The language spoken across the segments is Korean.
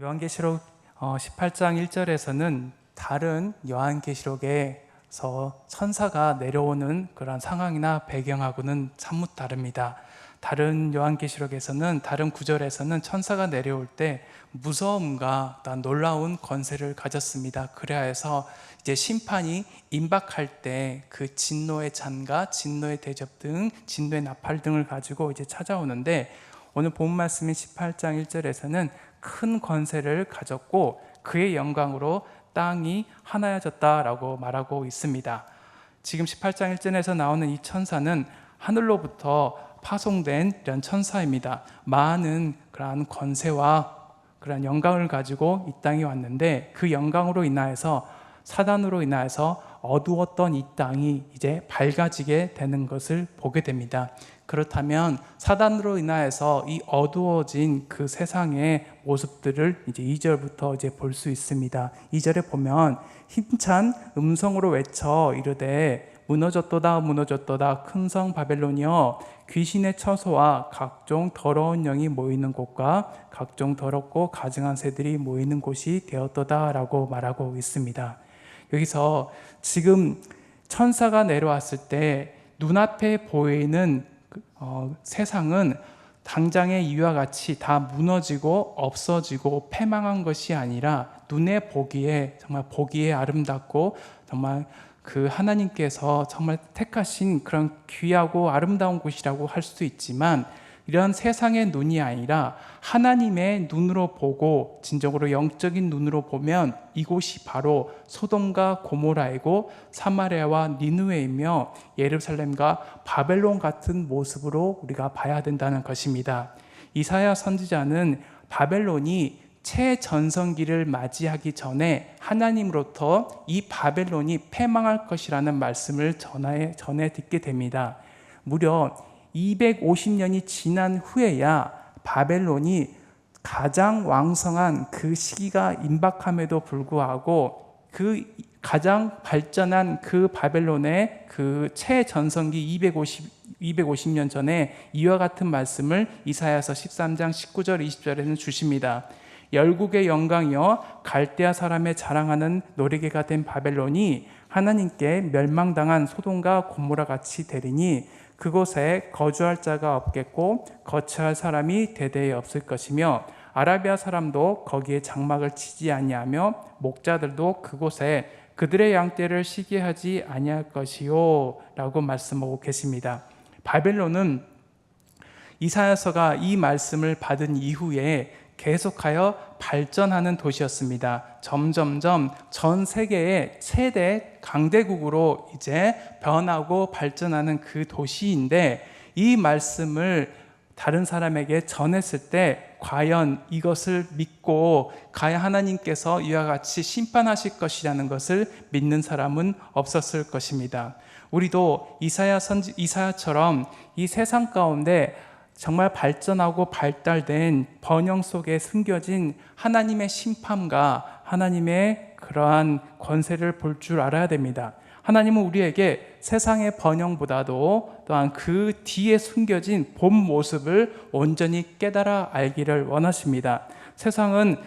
요한계시록 어, 18장 1절에서는 다른 요한계시록에서 천사가 내려오는 그런 상황이나 배경하고는 사뭇 다릅니다. 다른 요한계시록에서는 다른 구절에서는 천사가 내려올 때 무서움과 놀라운 권세를 가졌습니다. 그래야 해서 이제 심판이 임박할 때 그 진노의 잔과 진노의 대접 등 진노의 나팔 등을 가지고 이제 찾아오는데 오늘 본 말씀인 18장 1절에서는 큰 권세를 가졌고 그의 영광으로 땅이 하나여졌다라고 말하고 있습니다. 지금 18장 1절에서 나오는 이 천사는 하늘로부터 파송된 이런 천사입니다. 많은 그러한 권세와 그러한 영광을 가지고 이 땅에 왔는데 그 영광으로 인하여서 사단으로 인하여서 어두웠던 이 땅이 이제 밝아지게 되는 것을 보게 됩니다. 그렇다면 사단으로 인하여서 이 어두워진 그 세상의 모습들을 이제 2절부터 이제 볼 수 있습니다. 2절에 보면 힘찬 음성으로 외쳐 이르되 무너졌도다 무너졌도다 큰 성 바벨론이여 귀신의 처소와 각종 더러운 영이 모이는 곳과 각종 더럽고 가증한 새들이 모이는 곳이 되었도다라고 말하고 있습니다. 여기서 지금 천사가 내려왔을 때 눈앞에 보이는 그, 어, 세상은 당장의 이와 같이 다 무너지고 없어지고 패망한 것이 아니라 눈에 보기에 정말 보기에 아름답고 정말 그 하나님께서 정말 택하신 그런 귀하고 아름다운 곳이라고 할 수도 있지만 이런 세상의 눈이 아니라 하나님의 눈으로 보고 진정으로 영적인 눈으로 보면 이곳이 바로 소돔과 고모라이고 사마리아와 니누에이며 예루살렘과 바벨론 같은 모습으로 우리가 봐야 된다는 것입니다. 이사야 선지자는 바벨론이 최전성기를 맞이하기 전에 하나님으로부터 이 바벨론이 패망할 것이라는 말씀을 전해 듣게 됩니다. 무려 250년이 지난 후에야 바벨론이 가장 왕성한 그 시기가 임박함에도 불구하고 그 가장 발전한 그 바벨론의 그 최전성기 250, 250년 전에 이와 같은 말씀을 이사야서 13장 19절 20절에는 주십니다. 열국의 영광이여 갈대아 사람의 자랑하는 노래개가 된 바벨론이 하나님께 멸망당한 소돔과 고모라 같이 되리니 그곳에 거주할 자가 없겠고 거처할 사람이 대대에 없을 것이며 아라비아 사람도 거기에 장막을 치지 아니하며 목자들도 그곳에 그들의 양떼를 쉬게 하지 아니할 것이요라고 말씀하고 계십니다. 바벨론은 이사야서가 이 말씀을 받은 이후에 계속하여 발전하는 도시였습니다. 점점점 전 세계의 최대 강대국으로 이제 변하고 발전하는 그 도시인데 이 말씀을 다른 사람에게 전했을 때 과연 이것을 믿고 과연 하나님께서 이와 같이 심판하실 것이라는 것을 믿는 사람은 없었을 것입니다. 우리도 이사야 선지 이사야처럼 이 세상 가운데 정말 발전하고 발달된 번영 속에 숨겨진 하나님의 심판과 하나님의 그러한 권세를 볼 줄 알아야 됩니다. 하나님은 우리에게 세상의 번영보다도 또한 그 뒤에 숨겨진 본 모습을 온전히 깨달아 알기를 원하십니다. 세상은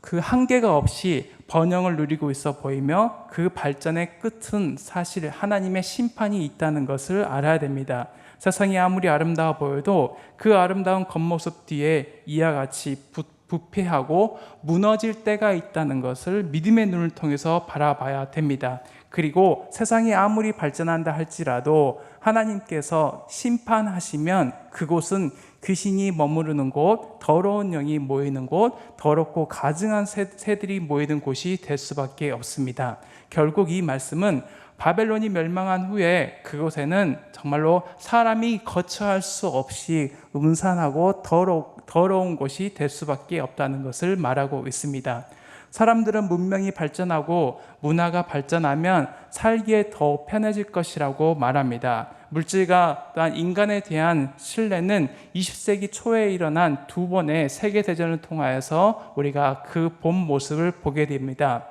그 한계가 없이 번영을 누리고 있어 보이며 그 발전의 끝은 사실 하나님의 심판이 있다는 것을 알아야 됩니다. 세상이 아무리 아름다워 보여도 그 아름다운 겉모습 뒤에 이와 같이 부, 부패하고 무너질 때가 있다는 것을 믿음의 눈을 통해서 바라봐야 됩니다. 그리고 세상이 아무리 발전한다 할지라도 하나님께서 심판하시면 그곳은 귀신이 머무르는 곳, 더러운 영이 모이는 곳, 더럽고 가증한 새들이 모이는 곳이 될 수밖에 없습니다. 결국 이 말씀은 바벨론이 멸망한 후에 그곳에는 정말로 사람이 거처할 수 없이 음산하고 더러, 더러운 곳이 될 수밖에 없다는 것을 말하고 있습니다. 사람들은 문명이 발전하고 문화가 발전하면 살기에 더 편해질 것이라고 말합니다. 물질과 또한 인간에 대한 신뢰는 20세기 초에 일어난 두 번의 세계대전을 통하여서 우리가 그 본 모습을 보게 됩니다.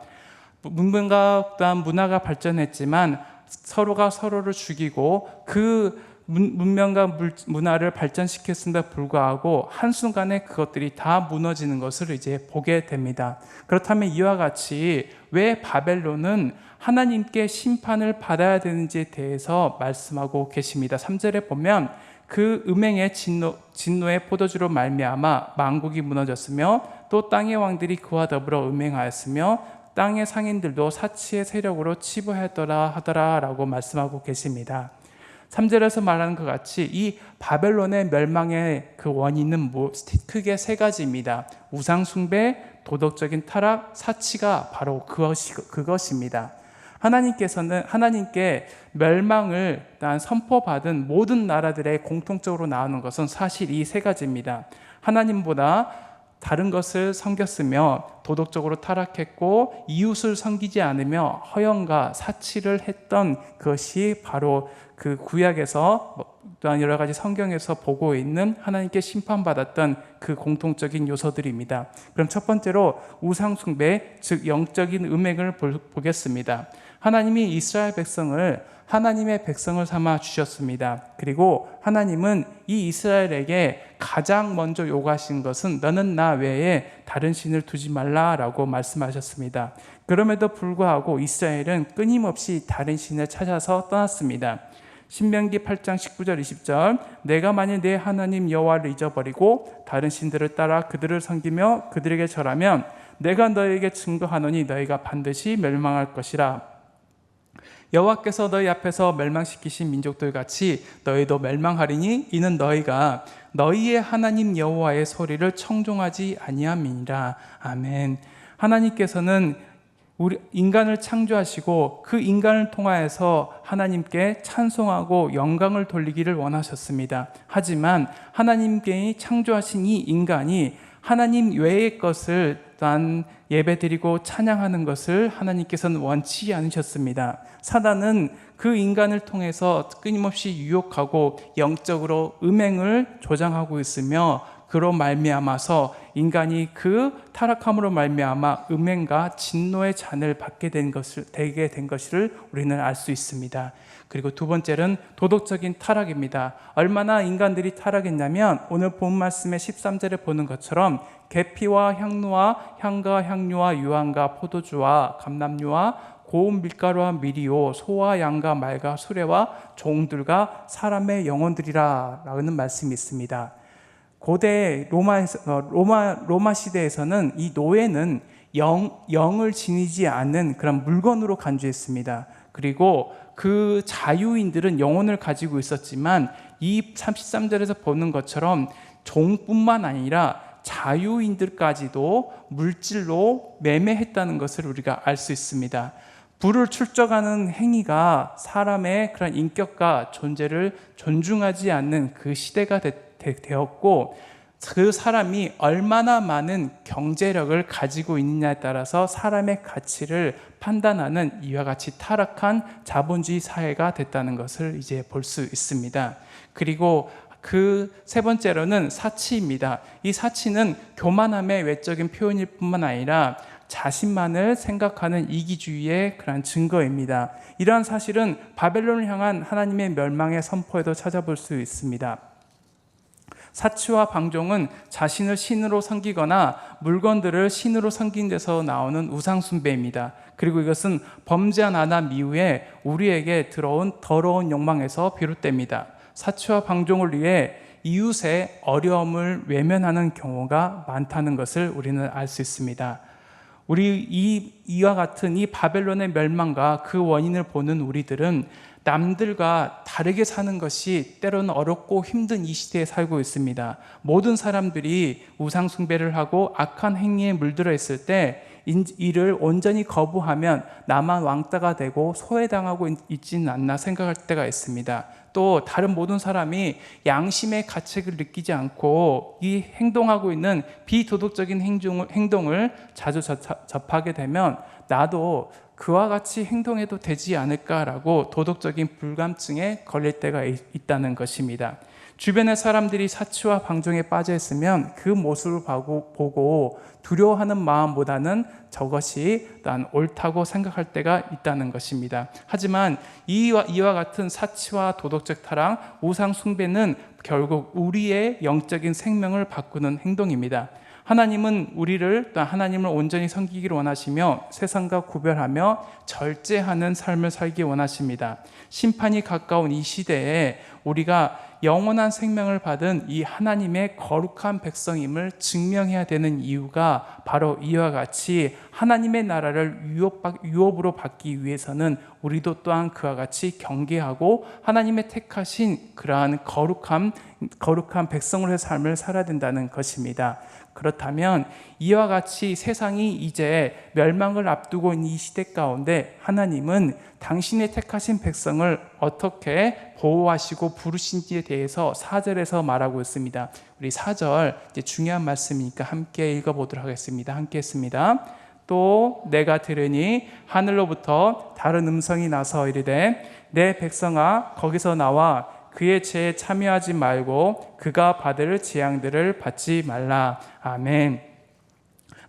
문명과 또한 문화가 발전했지만 서로가 서로를 죽이고 그 문, 문명과 물- 문화를 발전시켰음에도 불구하고 한순간에 그것들이 다 무너지는 것을 이제 보게 됩니다. 그렇다면 이와 같이 왜 바벨론은 하나님께 심판을 받아야 되는지에 대해서 말씀하고 계십니다. 3절에 보면 그 음행의 진노, 진노의 포도주로 말미암아 만국이 무너졌으며 또 땅의 왕들이 그와 더불어 음행하였으며 땅의 상인들도 사치의 세력으로 치부하였더라 하더라라고 말씀하고 계십니다. 3절에서 말하는 것 같이 이 바벨론의 멸망의 그 원인은 뭐- 크게 세 가지입니다. 우상 숭배, 도덕적인 타락, 사치가 바로 그것이 그것입니다. 하나님께서는 하나님께 멸망을 난 선포받은 모든 나라들의 공통적으로 나오는 것은 사실 이 세 가지입니다. 하나님보다 다른 것을 섬겼으며 도덕적으로 타락했고 이웃을 섬기지 않으며 허영과 사치를 했던 것이 바로 그 구약에서 뭐 또한 여러 가지 성경에서 보고 있는 하나님께 심판받았던 그 공통적인 요소들입니다. 그럼 첫 번째로 우상 숭배 즉 영적인 음행을 볼- 보겠습니다. 하나님이 이스라엘 백성을 하나님의 백성을 삼아 주셨습니다. 그리고 하나님은 이 이스라엘에게 가장 먼저 요구하신 것은 너는 나 외에 다른 신을 두지 말라라고 말씀하셨습니다. 그럼에도 불구하고 이스라엘은 끊임없이 다른 신을 찾아서 떠났습니다. 신명기 8장 19절 20절 내가 만일 내 하나님 여호와를 잊어버리고 다른 신들을 따라 그들을 섬기며 그들에게 절하면 내가 너에게 증거하노니 너희가 반드시 멸망할 것이라 여호와께서 너희 앞에서 멸망시키신 민족들 같이 너희도 멸망하리니 이는 너희가 너희의 하나님 여호와의 소리를 청종하지 아니함이니라 아멘 하나님께서는 우리 인간을 창조하시고 그 인간을 통하여서 하나님께 찬송하고 영광을 돌리기를 원하셨습니다. 하지만 하나님께 창조하신 이 인간이 하나님 외의 것을 난 예배드리고 찬양하는 것을 하나님께서는 원치 않으셨습니다. 사단은 그 인간을 통해서 끊임없이 유혹하고 영적으로 음행을 조장하고 있으며 그로 말미암아서 인간이 그 타락함으로 말미암아 음행과 진노의 잔을 받게 된 것을 되게 된 것을 우리는 알 수 있습니다. 그리고 두 번째는 도덕적인 타락입니다. 얼마나 인간들이 타락했냐면 오늘 본 말씀의 13절에 보는 것처럼 계피와 향로와 향과 향료와 유황과 포도주와 감람류와 고운 밀가루와 미리오 소와 양과 말과 수레와 종들과 사람의 영혼들이라 라는 말씀이 있습니다. 고대 로마에서 어, 로마 로마 시대에서는 이 노예는 영 영을 지니지 않는 그런 물건으로 간주했습니다. 그리고 그 자유인들은 영혼을 가지고 있었지만 이 33절에서 보는 것처럼 종뿐만 아니라 자유인들까지도 물질로 매매했다는 것을 우리가 알 수 있습니다. 불을 출적하는 행위가 사람의 그런 인격과 존재를 존중하지 않는 그 시대가 되, 었고 그 사람이 얼마나 많은 경제력을 가지고 있느냐에 따라서 사람의 가치를 판단하는 이와 같이 타락한 자본주의 사회가 됐다는 것을 이제 볼 수 있습니다. 그리고 그 세 번째로는 사치입니다. 이 사치는 교만함의 외적인 표현일 뿐만 아니라 자신만을 생각하는 이기주의의 그런 증거입니다. 이러한 사실은 바벨론을 향한 하나님의 멸망의 선포에도 찾아볼 수 있습니다. 사치와 방종은 자신을 신으로 섬기거나 물건들을 신으로 섬긴 데서 나오는 우상숭배입니다. 그리고 이것은 범죄한 아담 이후에 우리에게 들어온 더러운 욕망에서 비롯됩니다. 사치와 방종을 위해 이웃의 어려움을 외면하는 경우가 많다는 것을 우리는 알 수 있습니다. 우리 이 이와 같은 이 바벨론의 멸망과 그 원인을 보는 우리들은 남들과 다르게 사는 것이 때로는 어렵고 힘든 이 시대에 살고 있습니다. 모든 사람들이 우상 숭배를 하고 악한 행위에 물들어 있을 때 이를 온전히 거부하면 나만 왕따가 되고 소외당하고 있지는 않나 생각할 때가 있습니다. 또 다른 모든 사람이 양심의 가책을 느끼지 않고 이 행동하고 있는 비도덕적인 행동을 자주 접하게 되면 나도 그와 같이 행동해도 되지 않을까라고 도덕적인 불감증에 걸릴 때가 있- 있다는 것입니다. 주변의 사람들이 사치와 방종에 빠져 있으면 그 모습을 보고 두려워하는 마음보다는 저것이 난 옳다고 생각할 때가 있다는 것입니다. 하지만 이와, 이와 같은 사치와 도덕적 타락, 우상 숭배는 결국 우리의 영적인 생명을 바꾸는 행동입니다. 하나님은 우리를 또 하나님을 온전히 섬기기를 원하시며 세상과 구별하며 절제하는 삶을 살기 원하십니다. 심판이 가까운 이 시대에 우리가 영원한 생명을 받은 이 하나님의 거룩한 백성임을 증명해야 되는 이유가 바로 이와 같이 하나님의 나라를 유업, 유업으로 받기 위해서는 우리도 또한 그와 같이 경계하고 하나님의 택하신 그러한 거룩한 거룩한 백성으로의 삶을 살아야 된다는 것입니다. 그렇다면 이와 같이 세상이 이제 멸망을 앞두고 있는 이 시대 가운데 하나님은 당신의 택하신 백성을 어떻게 보호하시고 부르신지에 대해서 4절에서 말하고 있습니다. 우리 4절 이제 중요한 말씀이니까 함께 읽어보도록 하겠습니다. 함께 했습니다. 또 내가 들으니 하늘로부터 다른 음성이 나서 이르되 내 백성아 거기서 나와 그의 죄에 참여하지 말고 그가 받을 재앙들을 받지 말라. 아멘.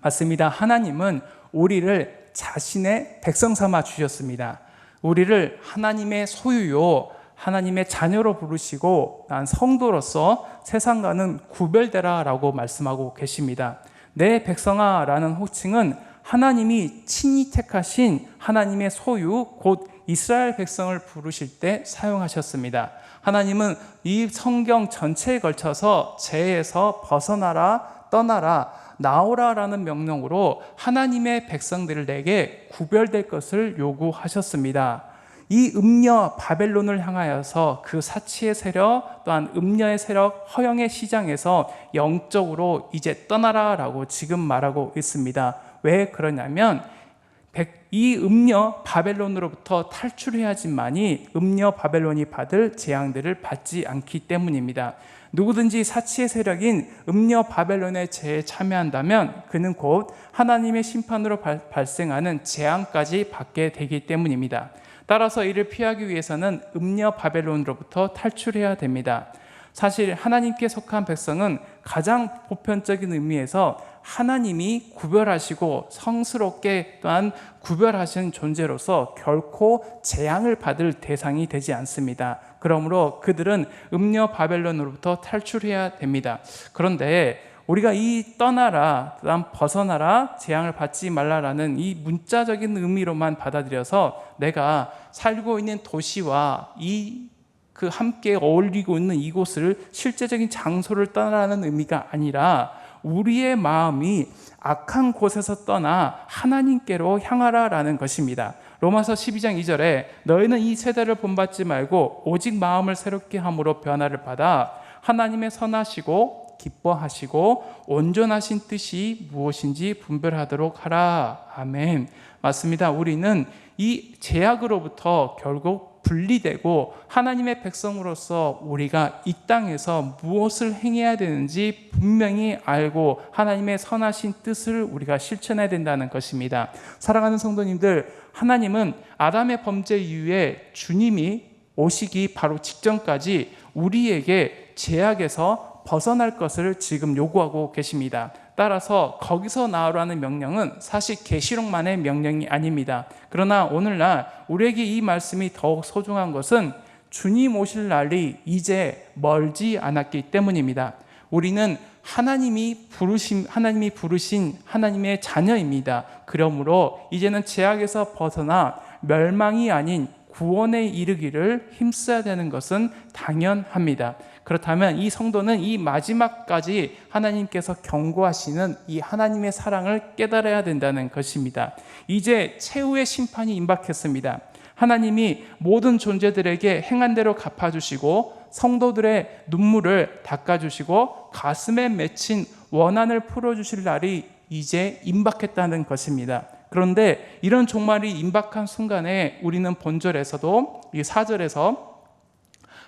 맞습니다. 하나님은 우리를 자신의 백성 삼아 주셨습니다. 우리를 하나님의 소유요, 하나님의 자녀로 부르시고 난 성도로서 세상과는 구별되라라고 말씀하고 계십니다. 내 백성아라는 호칭은 하나님이 친히 택하신 하나님의 소유 곧 이스라엘 백성을 부르실 때 사용하셨습니다. 하나님은 이 성경 전체에 걸쳐서 죄에서 벗어나라 떠나라 나오라라는 명령으로 하나님의 백성들을 내게 구별될 것을 요구하셨습니다. 이 음녀 바벨론을 향하여서 그 사치의 세력 또한 음녀의 세력 허영의 시장에서 영적으로 이제 떠나라라고 지금 말하고 있습니다. 왜 그러냐면 백- 이 음녀 바벨론으로부터 탈출해야지만이 음녀 바벨론이 받을 재앙들을 받지 않기 때문입니다. 누구든지 사치의 세력인 음녀 바벨론의 죄에 참여한다면 그는 곧 하나님의 심판으로 발, 발생하는 재앙까지 받게 되기 때문입니다. 따라서 이를 피하기 위해서는 음녀 바벨론으로부터 탈출해야 됩니다. 사실 하나님께 속한 백성은 가장 보편적인 의미에서 하나님이 구별하시고 성스럽게 또한 구별하신 존재로서 결코 재앙을 받을 대상이 되지 않습니다. 그러므로 그들은 음녀 바벨론으로부터 탈출해야 됩니다. 그런데 우리가 이 떠나라, 그다음 벗어나라, 재앙을 받지 말라라는 이 문자적인 의미로만 받아들여서 내가 살고 있는 도시와 이 그 함께 어울리고 있는 이곳을 실제적인 장소를 떠나라는 의미가 아니라 우리의 마음이 악한 곳에서 떠나 하나님께로 향하라라는 것입니다. 로마서 12장 2절에 너희는 이 세대를 본받지 말고 오직 마음을 새롭게 함으로 변화를 받아 하나님의 선하시고 기뻐하시고 온전하신 뜻이 무엇인지 분별하도록 하라. 아멘. 맞습니다. 우리는 이 제약으로부터 결국 분리되고 하나님의 백성으로서 우리가 이 땅에서 무엇을 행해야 되는지 분명히 알고 하나님의 선하신 뜻을 우리가 실천해야 된다는 것입니다. 사랑하는 성도님들, 하나님은 아담의 범죄 이후에 주님이 오시기 바로 직전까지 우리에게 제약에서 벗어날 것을 지금 요구하고 계십니다. 따라서 거기서 나오라는 명령은 사실 계시록만의 명령이 아닙니다. 그러나 오늘날 우리에게 이 말씀이 더욱 소중한 것은 주님 오실 날이 이제 멀지 않았기 때문입니다. 우리는 하나님이 부르신 하나님이 부르신 하나님의 자녀입니다. 그러므로 이제는 제약에서 벗어나 멸망이 아닌 구원에 이르기를 힘써야 되는 것은 당연합니다. 그렇다면 이 성도는 이 마지막까지 하나님께서 경고하시는 이 하나님의 사랑을 깨달아야 된다는 것입니다. 이제 최후의 심판이 임박했습니다. 하나님이 모든 존재들에게 행한 대로 갚아주시고 성도들의 눈물을 닦아주시고 가슴에 맺힌 원한을 풀어주실 날이 이제 임박했다는 것입니다. 그런데 이런 종말이 임박한 순간에 우리는 본절에서도 이 사절에서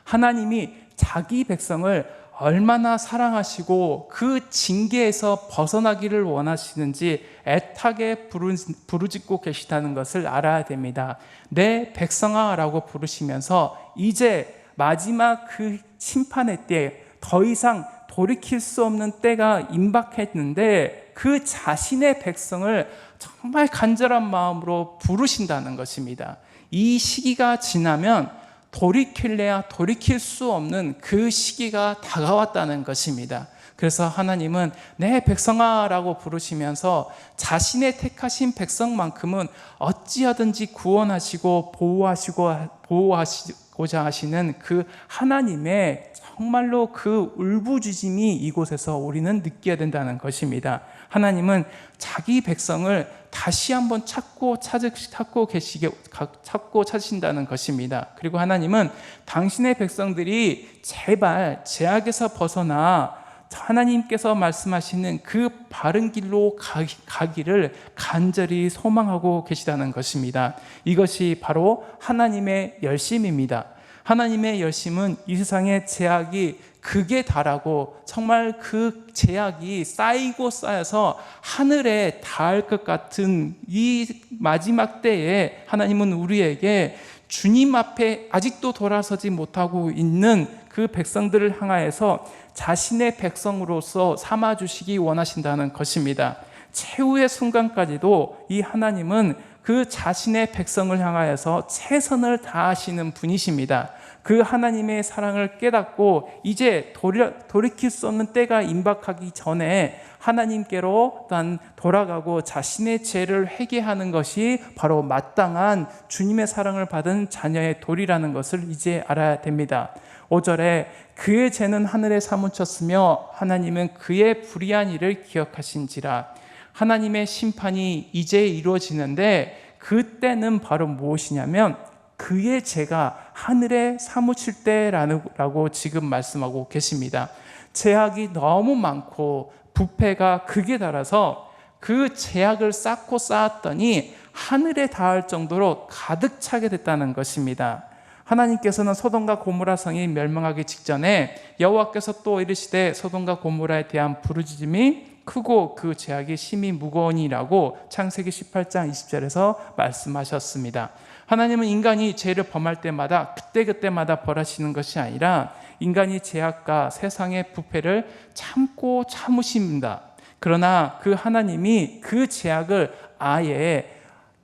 하나님이 자기 백성을 얼마나 사랑하시고 그 징계에서 벗어나기를 원하시는지 애타게 부르- 부르짖고 계시다는 것을 알아야 됩니다. 내 백성아 라고 부르시면서 이제 마지막 그 심판의 때 더 이상 돌이킬 수 없는 때가 임박했는데 그 자신의 백성을 정말 간절한 마음으로 부르신다는 것입니다. 이 시기가 지나면 돌이킬래야 돌이킬 수 없는 그 시기가 다가왔다는 것입니다. 그래서 하나님은 내 백성아라고 부르시면서 자신의 택하신 백성만큼은 어찌하든지 구원하시고 보호하시고 보호하시고자 하시는 그 하나님의 정말로 그 울부짖음이 이곳에서 우리는 느껴야 된다는 것입니다. 하나님은 자기 백성을 다시 한번 찾고 찾으, 찾고 계시게 가- 찾고 찾으신다는 것입니다. 그리고 하나님은 당신의 백성들이 제발 제약에서 벗어나 하나님께서 말씀하시는 그 바른 길로 가- 가기를 간절히 소망하고 계시다는 것입니다. 이것이 바로 하나님의 열심입니다. 하나님의 열심은 이 세상의 제약이 극에 달하고 정말 그 제약이 쌓이고 쌓여서 하늘에 닿을 것 같은 이 마지막 때에 하나님은 우리에게 주님 앞에 아직도 돌아서지 못하고 있는 그 백성들을 향하여서 자신의 백성으로서 삼아 주시기 원하신다는 것입니다. 최후의 순간까지도 이 하나님은 그 자신의 백성을 향하여서 최선을 다하시는 분이십니다. 그 하나님의 사랑을 깨닫고 이제 돌이, 돌이킬 수 없는 때가 임박하기 전에 하나님께로 단 돌아가고 자신의 죄를 회개하는 것이 바로 마땅한 주님의 사랑을 받은 자녀의 도리라는 것을 이제 알아야 됩니다. 5절에 그의 죄는 하늘에 사무쳤으며 하나님은 그의 불의한 일을 기억하신지라 하나님의 심판이 이제 이루어지는데 그때는 바로 무엇이냐면 그의 죄가 하늘에 사무칠 때라고 지금 말씀하고 계십니다. 제약이 너무 많고 부패가 극에 달아서 그 제약을 쌓고 쌓았더니 하늘에 닿을 정도로 가득 차게 됐다는 것입니다. 하나님께서는 소돔과 고모라 성이 멸망하기 직전에 여호와께서 또 이르시되 소돔과 고모라에 대한 부르짖음이 크고 그 제약이 심히 무거우니라고 창세기 18장 20절에서 말씀하셨습니다. 하나님은 인간이 죄를 범할 때마다 그때그때마다 벌하시는 것이 아니라 인간이 제약과 세상의 부패를 참고 참으십니다. 그러나 그 하나님이 그 제약을 아예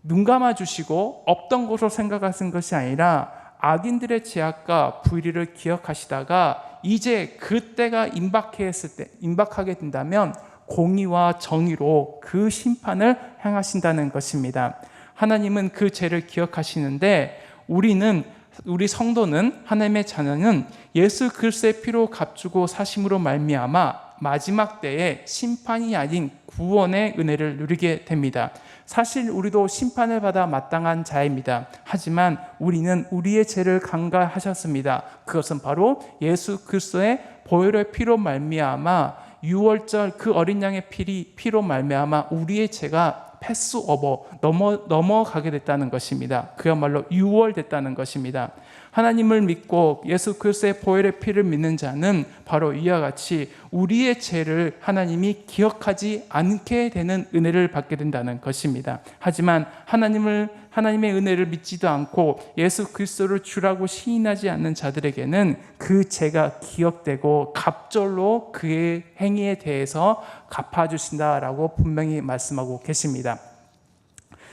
눈 감아 주시고 없던 것으로 생각하신 것이 아니라 악인들의 제약과 불의를 기억하시다가 이제 그때가 임박했을 때 임박하게 된다면 공의와 정의로 그 심판을 행하신다는 것입니다. 하나님은 그 죄를 기억하시는데 우리는 우리 성도는 하나님의 자녀는 예수 그리스도의 피로 값주고 사심으로 말미암아 마지막 때에 심판이 아닌 구원의 은혜를 누리게 됩니다. 사실 우리도 심판을 받아 마땅한 자입니다. 하지만 우리는 우리의 죄를 간과하셨습니다. 그것은 바로 예수 그리스도의 보혈의 피로 말미암아 6월절 그 어린 양의 피리, 피로 말미암아 우리의 죄가 패스 오버 넘어 넘어가게 됐다는 것입니다. 그야말로 유월됐다는 것입니다. 하나님을 믿고 예수 그리스도의 보혈의 피를 믿는 자는 바로 이와 같이 우리의 죄를 하나님이 기억하지 않게 되는 은혜를 받게 된다는 것입니다. 하지만 하나님을 하나님의 은혜를 믿지도 않고 예수 그리스도를 주라고 시인하지 않는 자들에게는 그 죄가 기억되고 갑절로 그의 행위에 대해서 갚아 주신다라고 분명히 말씀하고 계십니다.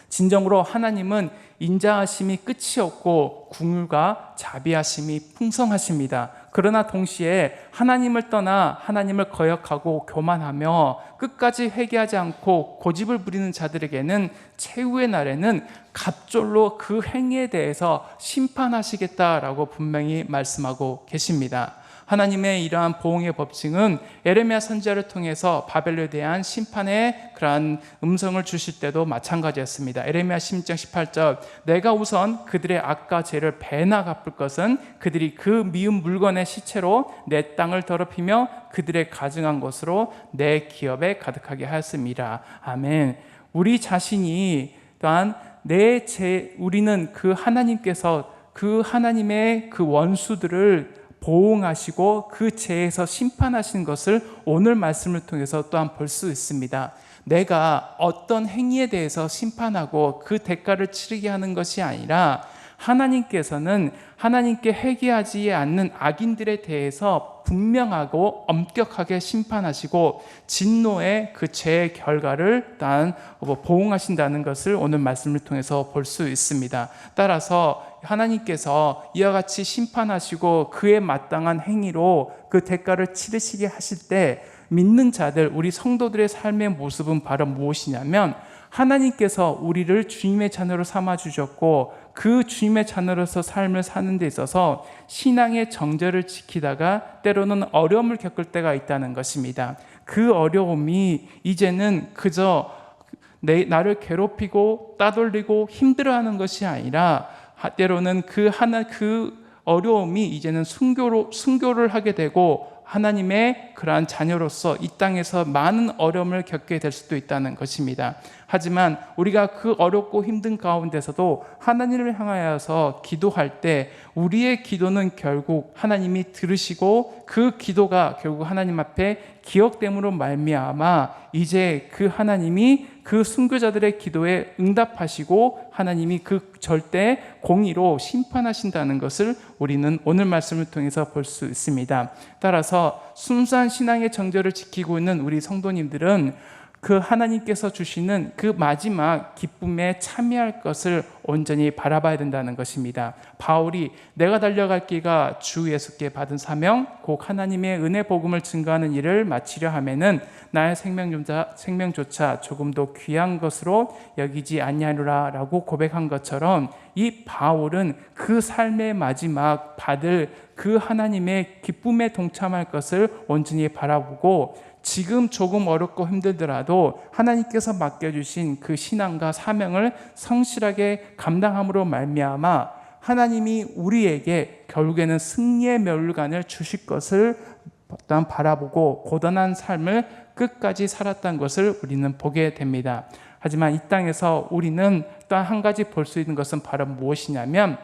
진정으로 하나님은 인자하심이 끝이 없고 궁율과 자비하심이 풍성하십니다. 그러나 동시에 하나님을 떠나 하나님을 거역하고 교만하며 끝까지 회개하지 않고 고집을 부리는 자들에게는 최후의 날에는 갑절로 그 행위에 대해서 심판하시겠다라고 분명히 말씀하고 계십니다. 하나님의 이러한 보응의 법칙은 에레미야 선지자를 통해서 바벨로에 대한 심판의 그러한 음성을 주실 때도 마찬가지였습니다. 에레미야 16장 18절 내가 우선 그들의 악과 죄를 배나 갚을 것은 그들이 그 미운 물건의 시체로 내 땅을 더럽히며 그들의 가증한 것으로 내 기업에 가득하게 하였습니다. 아멘. 우리 자신이 또한 내 죄 우리는 그 하나님께서 그 하나님의 그 원수들을 보응하시고 그 죄에서 심판하신 것을 오늘 말씀을 통해서 또한 볼 수 있습니다. 내가 어떤 행위에 대해서 심판하고 그 대가를 치르게 하는 것이 아니라 하나님께서는 하나님께 회개하지 않는 악인들에 대해서 분명하고 엄격하게 심판하시고 진노의 그 죄의 결과를 단 보응하신다는 것을 오늘 말씀을 통해서 볼 수 있습니다. 따라서 하나님께서 이와 같이 심판하시고 그에 마땅한 행위로 그 대가를 치르시게 하실 때 믿는 자들, 우리 성도들의 삶의 모습은 바로 무엇이냐면 하나님께서 우리를 주님의 자녀로 삼아 주셨고 그 주님의 자녀로서 삶을 사는 데 있어서 신앙의 정절을 지키다가 때로는 어려움을 겪을 때가 있다는 것입니다. 그 어려움이 이제는 그저 내, 나를 괴롭히고 따돌리고 힘들어하는 것이 아니라 때로는 그 하나 그 어려움이 이제는 순교로 순교를 하게 되고 하나님의 그러한 자녀로서 이 땅에서 많은 어려움을 겪게 될 수도 있다는 것입니다. 하지만 우리가 그 어렵고 힘든 가운데서도 하나님을 향하여서 기도할 때 우리의 기도는 결국 하나님이 들으시고 그 기도가 결국 하나님 앞에 기억됨으로 말미암아 이제 그 하나님이 그 순교자들의 기도에 응답하시고 하나님이 그 절대 공의로 심판하신다는 것을 우리는 오늘 말씀을 통해서 볼 수 있습니다. 따라서 순수한 신앙의 정절을 지키고 있는 우리 성도님들은 그 하나님께서 주시는 그 마지막 기쁨에 참여할 것을 온전히 바라봐야 된다는 것입니다. 바울이 내가 달려갈 길가 주 예수께 받은 사명, 곧 하나님의 은혜 복음을 증거하는 일을 마치려 하면은 나의 생명조차, 생명조차 조금도 귀한 것으로 여기지 아니하노라라고 고백한 것처럼 이 바울은 그 삶의 마지막 받을 그 하나님의 기쁨에 동참할 것을 온전히 바라보고 지금 조금 어렵고 힘들더라도 하나님께서 맡겨주신 그 신앙과 사명을 성실하게 감당함으로 말미암아 하나님이 우리에게 결국에는 승리의 멸관을 주실 것을 일단 바라보고 고단한 삶을 끝까지 살았던 것을 우리는 보게 됩니다. 하지만 이 땅에서 우리는 또한 가지 볼 수 있는 것은 바로 무엇이냐면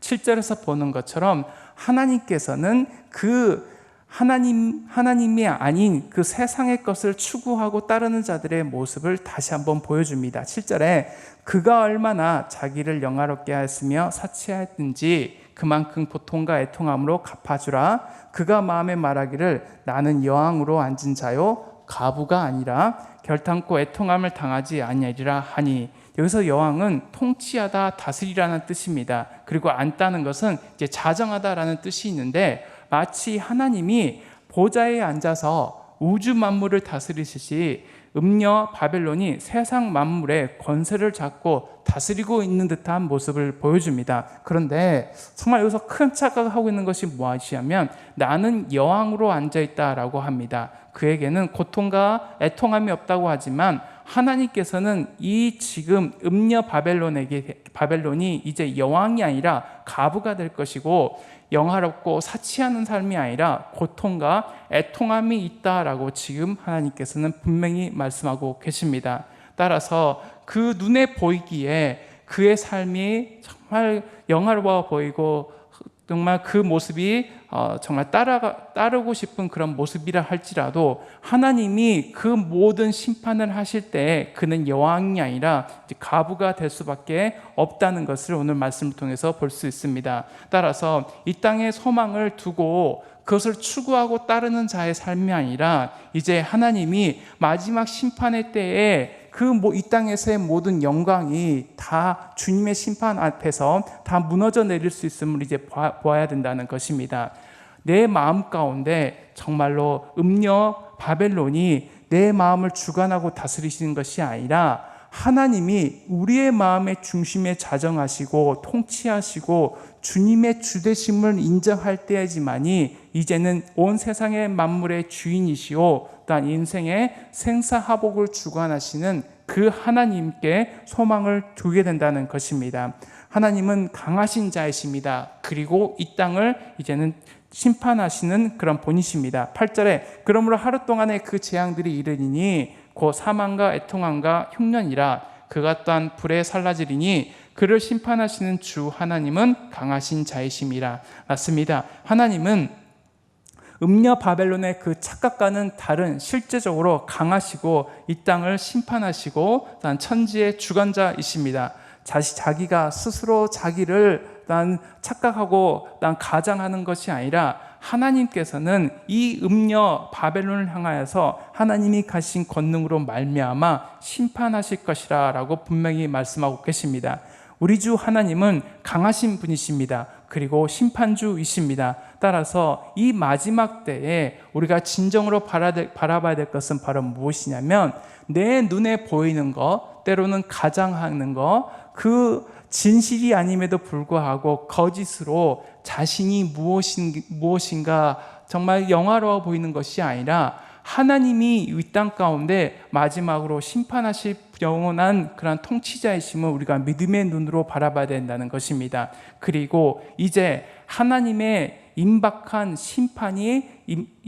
7절에서 보는 것처럼 하나님께서는 그 하나님 하나님이 아닌 그 세상의 것을 추구하고 따르는 자들의 모습을 다시 한번 보여줍니다. 7절에 그가 얼마나 자기를 영화롭게 하였으며 사치하였든지 그만큼 고통과 애통함으로 갚아주라. 그가 마음에 말하기를 나는 여왕으로 앉은 자요 가부가 아니라 결탄코 애통함을 당하지 아니하리라 하니 여기서 여왕은 통치하다 다스리라는 뜻입니다. 그리고 앉다는 것은 이제 자정하다라는 뜻이 있는데 마치 하나님이 보좌에 앉아서 우주 만물을 다스리시지 음녀 바벨론이 세상 만물의 권세를 잡고 다스리고 있는 듯한 모습을 보여줍니다. 그런데 정말 여기서 큰 착각하고 있는 것이 무엇이냐면 나는 여왕으로 앉아 있다라고 합니다. 그에게는 고통과 애통함이 없다고 하지만 하나님께서는 이 지금 음녀 바벨론에게 바벨론이 이제 여왕이 아니라 가부가 될 것이고 영화롭고 사치하는 삶이 아니라 고통과 애통함이 있다라고 지금 하나님께서는 분명히 말씀하고 계십니다. 따라서 그 눈에 보이기에 그의 삶이 정말 영화로워 보이고 정말 그 모습이 어, 정말 따라가, 따르고 싶은 그런 모습이라 할지라도 하나님이 그 모든 심판을 하실 때 그는 여왕이 아니라 가부가 될 수밖에 없다는 것을 오늘 말씀을 통해서 볼 수 있습니다. 따라서 이 땅에 소망을 두고 그것을 추구하고 따르는 자의 삶이 아니라 이제 하나님이 마지막 심판의 때에 그이 땅에서의 모든 영광이 다 주님의 심판 앞에서 다 무너져 내릴 수 있음을 이제 보아야 된다는 것입니다. 내 마음 가운데 정말로 음녀 바벨론이 내 마음을 주관하고 다스리시는 것이 아니라 하나님이 우리의 마음의 중심에 자정하시고 통치하시고 주님의 주되심을 인정할 때지만이 이제는 온 세상의 만물의 주인이시오 또한 인생의 생사하복을 주관하시는 그 하나님께 소망을 두게 된다는 것입니다. 하나님은 강하신 자이십니다. 그리고 이 땅을 이제는 심판하시는 그런 본이십니다. 8절에 그러므로 하루 동안의 그 재앙들이 이르리니 곧 사망과 애통함과 흉년이라 그가 또한 불에 살라지리니 그를 심판하시는 주 하나님은 강하신 자이심이라 맞습니다. 하나님은 음녀 바벨론의 그 착각과는 다른 실제적으로 강하시고 이 땅을 심판하시고 난 천지의 주관자이십니다. 자시 자기가 스스로 자기를 난 착각하고 난 가장하는 것이 아니라 하나님께서는 이 음녀 바벨론을 향하여서 하나님이 가신 권능으로 말미암아 심판하실 것이라라고 분명히 말씀하고 계십니다. 우리 주 하나님은 강하신 분이십니다. 그리고 심판주이십니다. 따라서 이 마지막 때에 우리가 진정으로 바라봐야 될 것은 바로 무엇이냐면 내 눈에 보이는 것, 때로는 가장하는 것, 그 진실이 아님에도 불구하고 거짓으로 자신이 무엇인, 무엇인가 정말 영화로워 보이는 것이 아니라 하나님이 이 땅 가운데 마지막으로 심판하실 영원한 그런 통치자이심을 우리가 믿음의 눈으로 바라봐야 된다는 것입니다. 그리고 이제 하나님의 임박한 심판이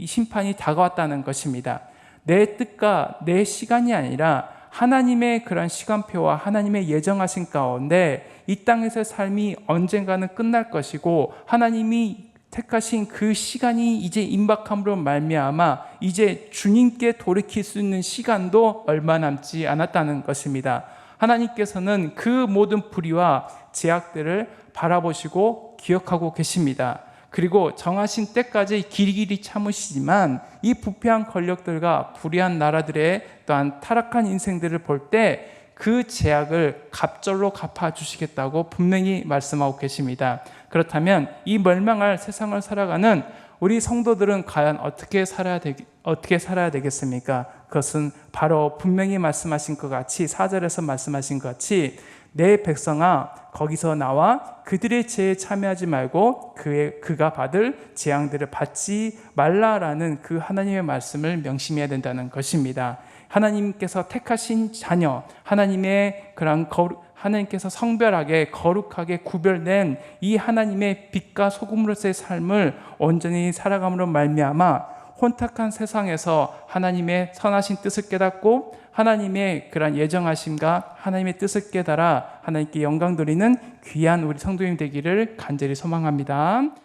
심판이 다가왔다는 것입니다. 내 뜻과 내 시간이 아니라 하나님의 그런 시간표와 하나님의 예정하신 가운데 이 땅에서의 삶이 언젠가는 끝날 것이고 하나님이 택하신 그 시간이 이제 임박함으로 말미암아 이제 주님께 돌이킬 수 있는 시간도 얼마 남지 않았다는 것입니다. 하나님께서는 그 모든 불의와 제약들을 바라보시고 기억하고 계십니다. 그리고 정하신 때까지 길이길이 참으시지만 이 부패한 권력들과 불의한 나라들의 또한 타락한 인생들을 볼 때 그 제약을 갑절로 갚아주시겠다고 분명히 말씀하고 계십니다. 그렇다면 이 멸망할 세상을 살아가는 우리 성도들은 과연 어떻게 살아야 되, 어떻게 살아야 되겠습니까? 그것은 바로 분명히 말씀하신 것 같이 사절에서 말씀하신 것 같이 내 백성아 거기서 나와 그들의 죄에 참여하지 말고 그의 그가 받을 재앙들을 받지 말라라는 그 하나님의 말씀을 명심해야 된다는 것입니다. 하나님께서 택하신 자녀, 하나님의 그런 거룩, 하나님께서 성별하게 거룩하게 구별된 이 하나님의 빛과 소금으로서의 삶을 온전히 살아감으로 말미암아 혼탁한 세상에서 하나님의 선하신 뜻을 깨닫고 하나님의 그런 예정하심과 하나님의 뜻을 깨달아 하나님께 영광 돌리는 귀한 우리 성도님 되기를 간절히 소망합니다.